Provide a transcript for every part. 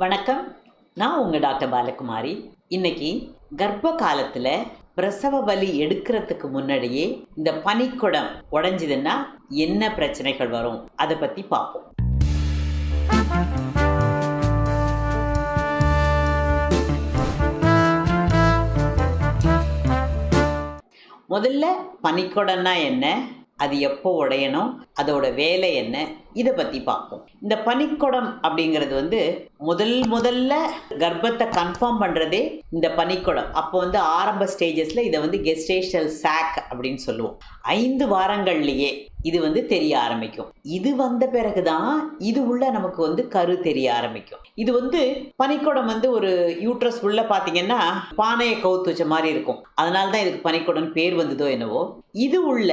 வணக்கம். நான் உங்கள் டாக்டர் பாலகுமாரி. இன்னைக்கு கர்ப்ப காலத்தில் பிரசவ வலி எடுக்கிறதுக்கு முன்னாடியே இந்த பனிக்குடம் உடஞ்சிதுன்னா என்ன பிரச்சனைகள் வரும்? அதை பற்றி பார்ப்போம். முதல்ல பனிக்குடம்னா என்ன? அது எப்போ உடையணும்? அதோட வேலை என்ன? இதை பற்றி பார்ப்போம். இந்த பனிக்குடம் அப்படிங்கிறது வந்து முதல் முதல்ல கர்ப்பத்தை கன்ஃபார்ம் பண்ணுறதே இந்த பனிக்குடம். அப்போ வந்து ஆரம்ப ஸ்டேஜஸில் இதை வந்து கெஸ்டேஷல் சாக் அப்படின்னு சொல்லுவோம். ஐந்து வாரங்கள்லேயே இது வந்து தெரிய ஆரம்பிக்கும். இது வந்த பிறகு தான் இது உள்ள நமக்கு வந்து கரு தெரிய ஆரம்பிக்கும். இது வந்து பனிக்குடம் வந்து ஒரு யூட்ரஸ் உள்ள பார்த்தீங்கன்னா பானையை கவுத்து வச்ச மாதிரி இருக்கும். அதனால தான் இதுக்கு பனிக்குடம் பேர் வந்ததோ என்னவோ. இது உள்ள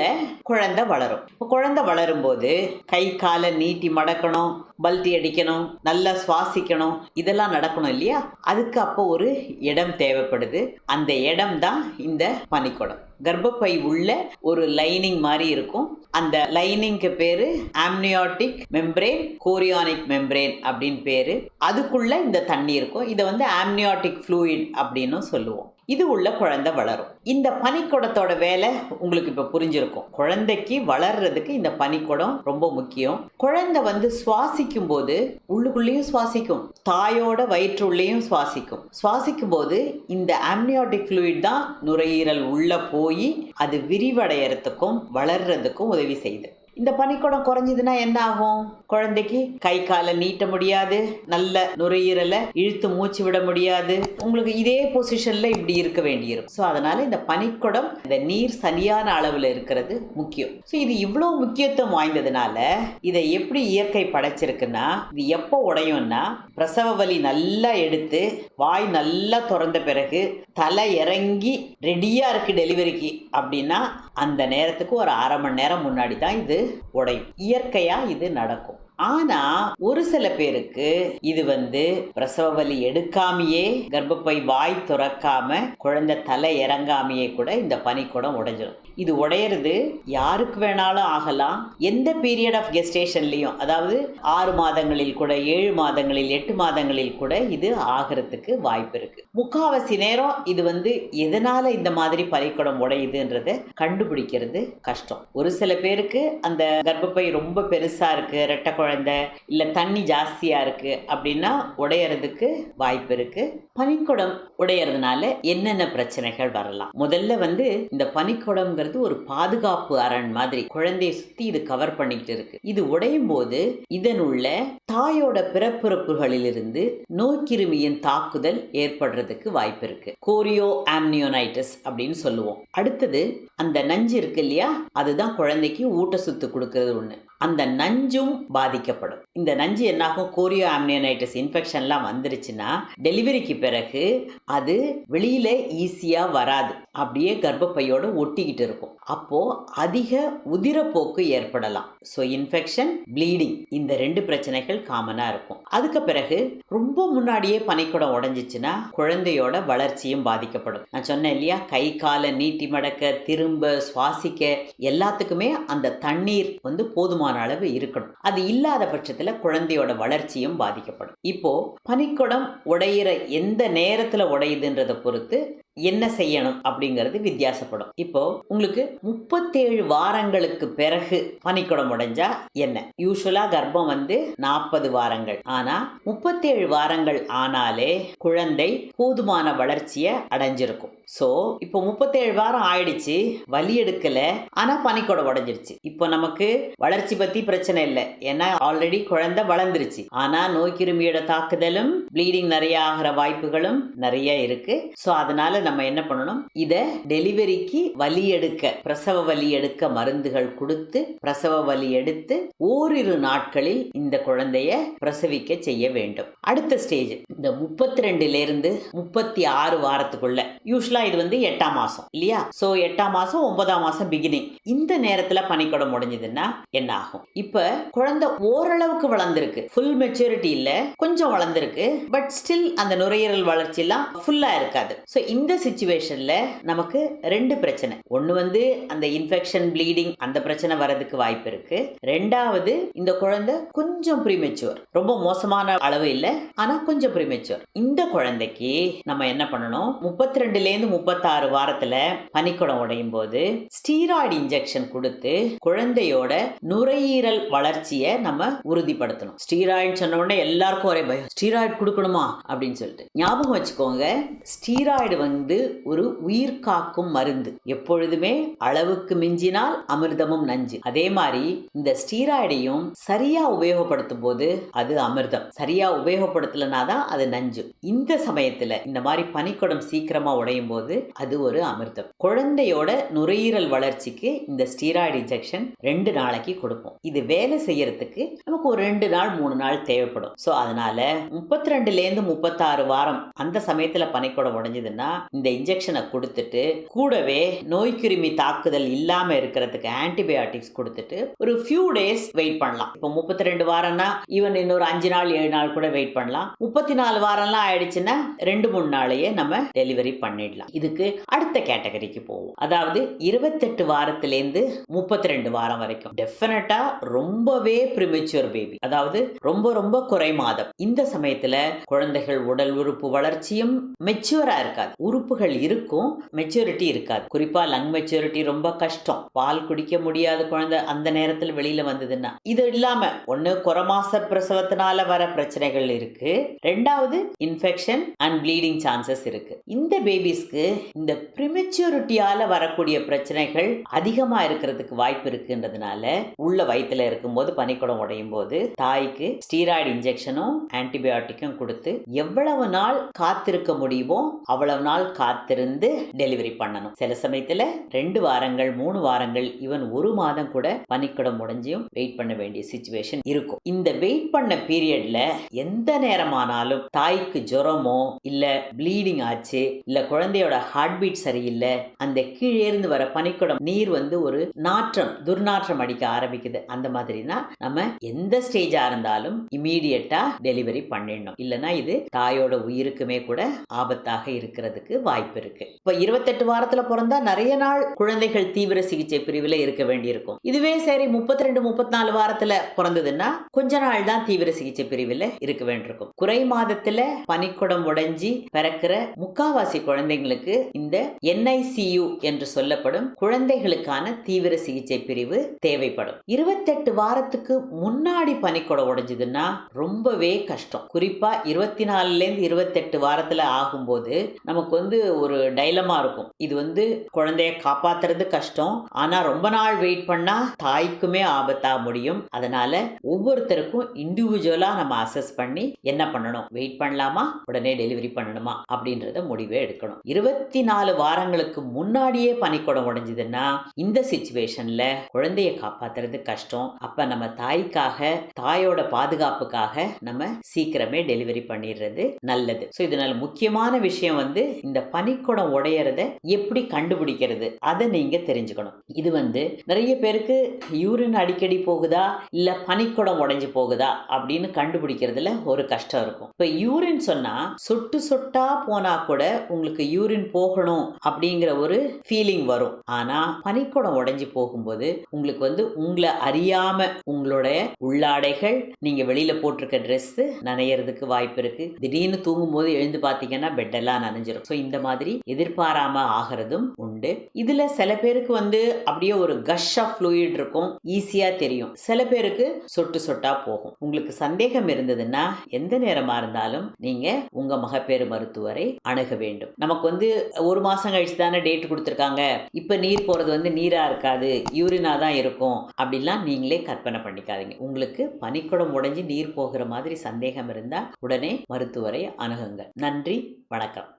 குழந்தை வளரும். இப்போ குழந்தை வளரும் போது கை கால நீட்டி மடக்கணும் பல்ட்டி அடிக்கணும் நல்லா சுவாசிக்கணும். இதெல்லாம் நடக்கணும் இல்லையா? அதுக்கு அப்போ ஒரு இடம் தேவைப்படுது. அந்த இடம் தான் இந்த பனிக்குடம். கர்ப்பப்பை உள்ள ஒரு லைனிங் மாதிரி இருக்கும். அந்த லைனிங்க்கு பேரு ஆம்னியாட்டிக் மெம்ப்ரேன் கோரியானிக் மெம்ப்ரேன் அப்படின்னு பேரு. அதுக்குள்ள இந்த தண்ணி இருக்கும். இதை வந்து ஆம்னியாட்டிக் ஃப்ளூயிட் அப்படின்னு சொல்லுவோம். இது உள்ள குழந்தை வளரும். இந்த பனிக்குடத்தோட வேலை உங்களுக்கு இப்போ புரிஞ்சிருக்கும். குழந்தைக்கு வளர்றதுக்கு இந்த பனிக்குடம் ரொம்ப முக்கியம். குழந்தை வந்து சுவாசிக்கும் போது உள்ளுக்குள்ளேயும் சுவாசிக்கும். தாயோட வயிற்றுள்ளேயும் சுவாசிக்கும். சுவாசிக்கும் போது இந்த ஆம்னியாட்டிக் ஃப்ளூயிட் தான் நுரையீரல் உள்ள போய் அது விரிவடையறதுக்கும் வளர்றதுக்கும் உதவி செய்யுது. இந்த பனிக்குடம் குறைஞ்சதுன்னா என்ன ஆகும் குழந்தைக்கு கை காலை நீட்ட முடியாது நல்ல நுரையீரலை இழுத்து மூச்சு விட முடியாது. உங்களுக்கு இதே பொசிஷன்ல இப்படி இருக்க வேண்டியிருக்கும். ஸோ அதனால இந்த பனிக்குடம் இந்த நீர் சரியான அளவில் இருக்கிறது முக்கியம். ஸோ இது இவ்வளோ முக்கியத்துவம் வாய்ந்ததுனால இதை எப்படி இயற்கை படைச்சிருக்குன்னா இது எப்போ உடையும்னா பிரசவ வலி நல்லா எடுத்து வாய் நல்லா திறந்த பிறகு தலை இறங்கி ரெடியாக இருக்கு டெலிவரிக்கு அப்படின்னா அந்த நேரத்துக்கு ஒரு அரை மணி நேரம் முன்னாடி தான் இது உடையும். இயற்கையாக இது நடக்கும். ஆனா ஒரு சில பேருக்கு இது வந்து பிரசவ வலி எடுக்காமையே கர்ப்பப்பை வாய் துறக்காம குழந்தை தலை இறங்காமையே கூட இந்த பனிக்குடம் உடைஞ்சிடும் இது உடையிறது யாருக்கு வேணாலும் ஆகலாம். எந்த பீரியட் ஆஃப் கெஸ்டேஷன்லையும் அதாவது ஆறு மாதங்களில் கூட ஏழு மாதங்களில் எட்டு மாதங்களில் கூட இது ஆகிறதுக்கு வாய்ப்பு இருக்கு. முக்காவாசி நேரம் இது வந்து எதனால இந்த மாதிரி பனிக்குடம் உடையுதுன்றத கண்டுபிடிக்கிறது கஷ்டம். ஒரு சில பேருக்கு அந்த கர்ப்பப்பை ரொம்ப பெருசா இருக்கு ரெட்டை குழந்தை இல்லை தண்ணி ஜாஸ்தியாக இருக்குது அப்படின்னா உடையறதுக்கு வாய்ப்பு இருக்குது பனிக்குடம் உடையறதுனால என்னென்ன பிரச்சனைகள் வரலாம்? முதல்ல வந்து இந்த பனிக்குடம்ங்கிறது ஒரு பாதுகாப்பு அரண் மாதிரி குழந்தையை சுற்றி இது கவர் பண்ணிக்கிட்டு இருக்கு. இது உடையும் போது இதனுள்ள தாயோட பிறப்புறுப்புகளிலிருந்து நோய்க்கிருமியின் தாக்குதல் ஏற்படுறதுக்கு வாய்ப்பு இருக்கு. கோரியோ ஆம்னியோனைட்டிஸ் அப்படின்னு சொல்லுவோம். அடுத்தது அந்த நஞ்சு இருக்கு இல்லையா? அதுதான் குழந்தைக்கு ஊட்டச்சத்து கொடுக்கறது ஒன்று அந்த நஞ்சும் பாதிக்கப்படும். இந்த நஞ்சு என்னாகும்? கோரியோ ஆம்னியோனைட்டிஸ் இன்ஃபெக்ஷன்லாம் வந்துருச்சுன்னா டெலிவரிக்கு பிறகு அது வெளியில் ஈஸியாக வராது. அப்படியே கர்ப்பப்பையோட ஒட்டிக்கிட்டு இருக்கும். அப்போது அதிக உதிரப்போக்கு ஏற்படலாம். ஸோ இன்ஃபெக்ஷன் ப்ளீடிங் இந்த ரெண்டு பிரச்சனைகள் காமனாக இருக்கும். அதுக்கு பிறகு ரொம்ப முன்னாடியே பனைக்குடம் உடஞ்சிச்சுன்னா குழந்தையோட வளர்ச்சியும் பாதிக்கப்படும். நான் சொன்னேன் இல்லையா? கை காலை நீட்டி மடக்க திரும்ப சுவாசிக்க எல்லாத்துக்குமே அந்த தண்ணீர் வந்து போதுமான அளவு இருக்கணும். அது இல்லாத பட்சத்தில் குழந்தையோட வளர்ச்சியும் பாதிக்கப்படும். இப்போ பனிக்குடம் உடையிற எந்த நேரத்தில் உடையுதுன்றதை பொறுத்து என்ன செய்யணும் அப்படிங்கிறது வித்தியாசப்படும். இப்போ உங்களுக்கு முப்பத்தேழு வாரங்களுக்கு பிறகு பனிக்குடம் உடைஞ்சா என்ன? யூஸ்வலா கர்ப்பம் வந்து நாற்பது வாரங்கள். ஆனா முப்பத்தேழு வாரங்கள் ஆனாலே குழந்தை போதுமான வளர்ச்சியை அடைஞ்சிருக்கும். ஸோ இப்போ முப்பத்தேழு வாரம் ஆயிடுச்சு வலி எடுக்கல ஆனா பனிக்குடம் உடஞ்சிருச்சு இப்போ நமக்கு வளர்ச்சி பத்தி பிரச்சனை இல்லை. ஏன்னா ஆல்ரெடி குழந்தை வளர்ந்துருச்சு. ஆனா நோய் கிருமியோட தாக்குதலும் ப்ளீடிங் நிறைய ஆகிற வாய்ப்புகளும் நிறைய இருக்கு. ஸோ அதனால நம்ம என்ன பண்ணணும்? இதை டெலிவரிக்கு வலி எடுக்க பிரசவ வலி எடுக்க மருந்துகள் கொடுத்து பிரசவ வலி எடுத்து ஓரிரு நாட்களில் இந்த குழந்தைய பிரசவிக்க செய்ய வேண்டும். அடுத்த ஸ்டேஜ் இந்த முப்பத்தி ரெண்டுல இருந்து முப்பத்தி ஆறு வாரத்துக்குள்ள யூஸ்வலா இது வந்து எட்டாம் மாசம் இல்லையா? சோ எட்டாம் மாசம் ஒன்பதாம் மாசம் பிகினிங் இந்த நேரத்துல பனிக்கூடம் முடிஞ்சதுன்னா என்ன ஆகும்? இப்ப குழந்தை ஓரளவுக்கு வளர்ந்துருக்கு. ஃபுல் மெச்சூரிட்டி இல்ல கொஞ்சம் வளர்ந்துருக்கு பட் ஸ்டில் அந்த நுரையீரல் வளர்ச்சி எல்லாம் ஃபுல்லா இருக்காது. சோ இந்த சுச்சுவேஷனில் நமக்கு ரெண்டு பிரச்சனை. ஒன்று வந்து அந்த இன்ஃபெக்ஷன் ப்ளீடிங் அந்த பிரச்சனை வரதுக்கு வாய்ப்பு இருக்கு. ரெண்டாவது இந்த குழந்தை கொஞ்சம் ப்ரீமெச்சுவர் ரொம்ப மோசமான அளவு இல்லை ஆனால் கொஞ்சம் ப்ரீமெச்சுவர் இந்த குழந்தைக்கு நம்ம என்ன பண்ணணும்? முப்பத்தி ரெண்டுலேருந்து முப்பத்தாறு வாரத்தில் பனிக்குடம் உடையும் போது ஸ்டீராய்டு இன்ஜெக்ஷன் கொடுத்து குழந்தையோட நுரையீரல் வளர்ச்சியை நம்ம உறுதிப்படுத்தணும். ஸ்டீராய்டு சொன்ன உடனே எல்லாருக்கும் ஒரே பயம். ஸ்டீராய்டு கொடுக்கணுமா? அப்படின்னு சொல்லிட்டு. ஞாபகம் வச்சுக்கோங்க ஸ்டீராய்டு வந்து ஒரு உயிர் காக்கும் மருந்து. எப்பொழுதுமே அளவுக்கு மிஞ்சினால் அமிர்தமும் நஞ்சு. அதே மாதிரி இந்த ஸ்டீராய்டையும் சரியா உபயோகப்படுத்தும் போது அது அமிர்தம். சரியா உபயோகப்படுத்தலைனா தான் அது நஞ்சு. இந்த சமயத்துல இந்த மாதிரி பனிக்குடம் சீக்கிரமா உடையும் போது அது ஒரு அமிர்தம். குழந்தையோட நுரையீரல் வளர்ச்சிக்கு இந்த ஸ்டீராய்டு இன்ஜெக்ஷன் ரெண்டு நாளைக்கு கொடுப்போம் இது வேலை செய்யறதுக்கு நமக்கு ஒரு ரெண்டு நாள் மூணு நாள் தேவைப்படும். ஸோ அதனால முப்பத்தி ரெண்டுலேருந்து முப்பத்தாறு வாரம் அந்த சமயத்துல பனிக்குடம் உடைஞ்சதுன்னா இந்த இன்ஜெக்ஷனை கொடுத்துட்டு கூடவே நோய்க்கிருமி தாக்குதல் இல்லாம இருக்கிறதுக்கு ஆன்டிபயோட்டிக்ஸ் கொடுத்துட்டு ஒரு ஃபியூ டேஸ் வெயிட் பண்ணலாம். இப்போ முப்பத்தி ரெண்டு வாரம்னா ஈவன் இன்னொரு அஞ்சு நாள் ஏழு நாள் கூட வெயிட் பண்ணலாம். முப்பத்தி நாலு வாரம்லாம் ஆயிடுச்சுன்னா ரெண்டு மூணு நாளையே நம்ம டெலிவரி பண்ணிடலாம். இதுக்கு அடுத்த கேட்டகரிக்கு போவோம். அதாவது இருபத்தெட்டு வாரத்திலேருந்து முப்பத்தி ரெண்டு வாரம் வரைக்கும். டெஃபினட்டா ரொம்பவே ப்ரிமெச்சுவர் பேபி அதாவது ரொம்ப ரொம்ப குறை மாதம் இந்த சமயத்துல குழந்தைகள் உடல் உறுப்பு வளர்ச்சியும் மெச்சுவரா இருக்காது. உறுப்புகள் இருக்கும் மெச்சூரிட்டி இருக்காது. குறிப்பாக லங் மெச்சூரிட்டி ரொம்ப கஷ்டம். பால் குடிக்க முடியாத குழந்தை அந்த நேரத்தில் வெளியில் வந்ததுன்னா. இது இல்லாமல் ஒன்று குறமாச பிரசவத்தினால வர பிரச்சனைகள் இருக்கு. ரெண்டாவது இன்ஃபெக்ஷன் அண்ட் ப்ளீடிங் சான்சஸ் இருக்கு. இந்த பேபிஸ்க்கு இந்த ப்ரிமெச்சூரிட்டியால வரக்கூடிய பிரச்சனைகள் அதிகமாக இருக்கிறதுக்கு வாய்ப்பு இருக்குன்றதுனால உள்ள வயிற்றுல இருக்கும்போது பனிக்குடம் உடையும் போது தாய்க்கு ஸ்டீராய்டு இன்ஜெக்ஷனும் ஆன்டிபயோட்டிக்கும் கொடுத்து எவ்வளவு நாள் காத்திருக்க முடியுமோ அவ்வளவு நாள் காத்திருந்து டெலிவரி பண்ணணும். சில சமயத்துல ரெண்டு வாரங்கள் மூணு வாரங்கள் ஈவன் ஒரு மாதம் கூட பனிக்கடம் முடிஞ்சியும் வெயிட் பண்ண வேண்டிய சுச்சுவேஷன் இருக்கும். இந்த வெயிட் பண்ண பீரியட்ல எந்த நேரமானாலும் தாய்க்கு ஜுரமோ இல்ல ப்ளீடிங் ஆச்சு இல்ல குழந்தையோட ஹார்ட் பீட் சரியில்லை அந்த கீழே இருந்து வர பனிக்குடம் நீர் வந்து ஒரு நாற்றம் துர்நாற்றம் அடிக்க ஆரம்பிக்குது. அந்த மாதிரினா நம்ம எந்த ஸ்டேஜா இருந்தாலும் இமீடியட்டா டெலிவரி பண்ணிடணும். இல்லைன்னா இது தாயோட உயிருக்குமே கூட ஆபத்தாக இருக்கிறதுக்கு வாய்ப்பு இருக்கு. இப்ப இருபத்தெட்டு வாரத்துல பிறந்தா நிறைய நாள் குழந்தைகள் தீவிர சிகிச்சை பிரிவில் இருக்க வேண்டியிருக்கும். இதுவே சரி முப்பத்தி ரெண்டு முப்பத்தி நாலு வாரத்துல பிறந்ததுன்னா கொஞ்ச நாள் தான் தீவிர சிகிச்சை பிரிவில் இருக்க வேண்டியிருக்கும். குறை மாதத்துல பனிக்குடம் உடைஞ்சி பிறக்கிற முக்காவாசி குழந்தைங்களுக்கு இந்த என்ஐசியு என்று சொல்லப்படும் குழந்தைகளுக்கான தீவிர சிகிச்சை பிரிவு தேவைப்படும். இருபத்தெட்டு வாரத்துக்கு முன்னாடி பனிக்குடம் உடைஞ்சதுன்னா ரொம்பவே கஷ்டம். குறிப்பா இருபத்தி நாலுல இருந்து இருபத்தெட்டு வாரத்துல ஆகும்போது நமக்கு வந்து ஒரு டைலமா இருக்கும். இது வந்து குழந்தைய காப்பாத்துறது கஷ்டம். ஆனா ரொம்ப நாள் வெயிட் பண்ணா தாய்க்குமே ஆபத்தா முடியும். அதனால ஒவ்வொருத்தருக்கும் இண்டிவிஜுவலா நம்ம அசஸ் பண்ணி என்ன பண்ணணும்? வெயிட் பண்ணலாமா? உடனே டெலிவரி பண்ணணுமா? அப்படின்றத முடிவே எடுக்கணும். இருபத்தி நாலு வாரங்களுக்கு முன்னாடியே பனிக்கூடம் உடஞ்சதுன்னா இந்த சுச்சுவேஷன்ல குழந்தைய காப்பாத்துறது கஷ்டம். அப்ப நம்ம தாய்க்காக தாயோட பாதுகாப்புக்காக நம்ம சீக்கிரமே டெலிவரி பண்ணிடுறது நல்லது. ஸோ இதனால முக்கியமான விஷயம் வந்து இந்த இந்த பனிக்குடம் உடையறத எப்படி கண்டுபிடிக்கிறது? அதை நீங்க தெரிஞ்சுக்கணும். இது வந்து நிறைய பேருக்கு யூரின் அடிக்கடி போகுதா? இல்ல பனிக்குடம் உடைஞ்சு போகுதா? அப்படின்னு கண்டுபிடிக்கிறதுல ஒரு கஷ்டம் இருக்கும். இப்ப யூரின் சொன்னா சொட்டு சொட்டா போனா கூட உங்களுக்கு யூரின் போகணும் அப்படிங்கிற ஒரு ஃபீலிங் வரும். ஆனா பனிக்குடம் உடைஞ்சு போகும்போது உங்களுக்கு வந்து உங்களை அறியாம உங்களுடைய உள்ளாடைகள் நீங்க வெளியில போட்டிருக்க ட்ரெஸ் நனையறதுக்கு வாய்ப்பு இருக்கு. திடீர்னு தூங்கும் போது எழுந்து பாத்தீங்கன்னா பெட்டெல்லாம் நனைஞ்சிரும். ஸோ இந்த மாதிரி எதிர்பாராம ஆகிறதும் உண்டு. இதுல சில பேருக்கு வந்து அப்படியே ஒரு கஷ் ஆஃப் ஃப்ளூயிட் இருக்கும் ஈஸியா தெரியும். சில பேருக்கு சொட்டு சொட்டா போகும். உங்களுக்கு சந்தேகம் இருந்ததுன்னா எந்த நேரமா இருந்தாலும் நீங்க உங்க மகப்பேறு மருத்துவரை அணுக வேண்டும். நமக்கு வந்து ஒரு மாசம் கழிச்சு தானே டேட் கொடுத்துருக்காங்க. இப்ப நீர் போறது வந்து நீரா இருக்காது யூரினா தான் இருக்கும் அப்படிலாம் நீங்களே கற்பனை பண்ணிக்காதீங்க. உங்களுக்கு பனிக்குடம் உடைஞ்சு நீர் போகிற மாதிரி சந்தேகம் இருந்தா உடனே மருத்துவரை அணுகுங்க. நன்றி வணக்கம்.